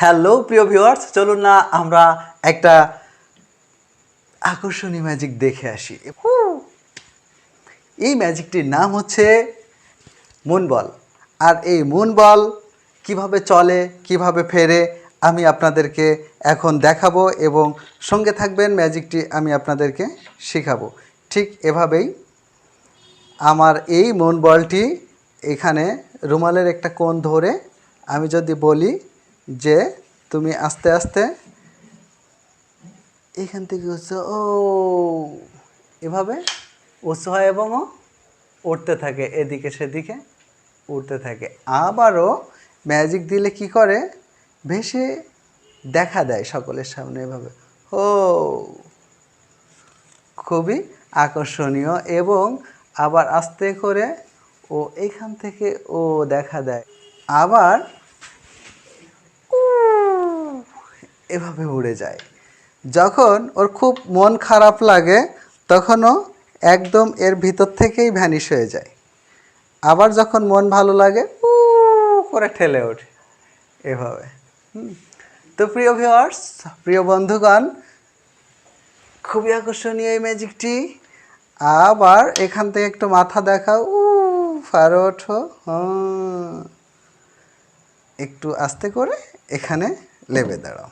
Hello প্রিয় viewers চলুন না, আমরা একটা আকর্ষণীয় ম্যাজিক দেখে আসি। এই ম্যাজিকটির নাম হচ্ছে মুন বল আর এই মুন বল কীভাবে চলে, কীভাবে ফেরে, আমি আপনাদেরকে এখন দেখাবো এবং সঙ্গে থাকবেন ম্যাজিকটি আমি আপনাদেরকে শেখাবো। ঠিক এভাবেই আমার এই মন বলটি এখানে রুমালের একটা কোণ ধরে আমি যদি বলি যে তুমি আস্তে আস্তে এখান থেকে হচ্ছে ও, এভাবে উঁচু হয় এবং ও উঠতে থাকে, এদিকে সেদিকে উঠতে থাকে। আবারও ম্যাজিক দিলে কি করে? ভেসে দেখা দেয় সকলের সামনে এভাবে। ও, খুবই আকর্ষণীয় এবং আবার আস্তে করে ও এখান থেকে ও দেখা দেয়। আবার এভাবে উড়ে যায়। যখন ওর খুব মন খারাপ লাগে, তখনও একদম এর ভিতর থেকেই ভ্যানিশ হয়ে যায়। আবার যখন মন ভালো লাগে উ করে ঠেলে ওঠে এভাবে। তো প্রিয় ভিওয়ার্স প্রিয় বন্ধুগণ, খুবই আকর্ষণীয় এই ম্যাজিকটি আবার এখান থেকে একটু মাথা দেখাও। উ ফারো ওঠো। একটু আস্তে করে এখানে লেবে দাঁড়াও।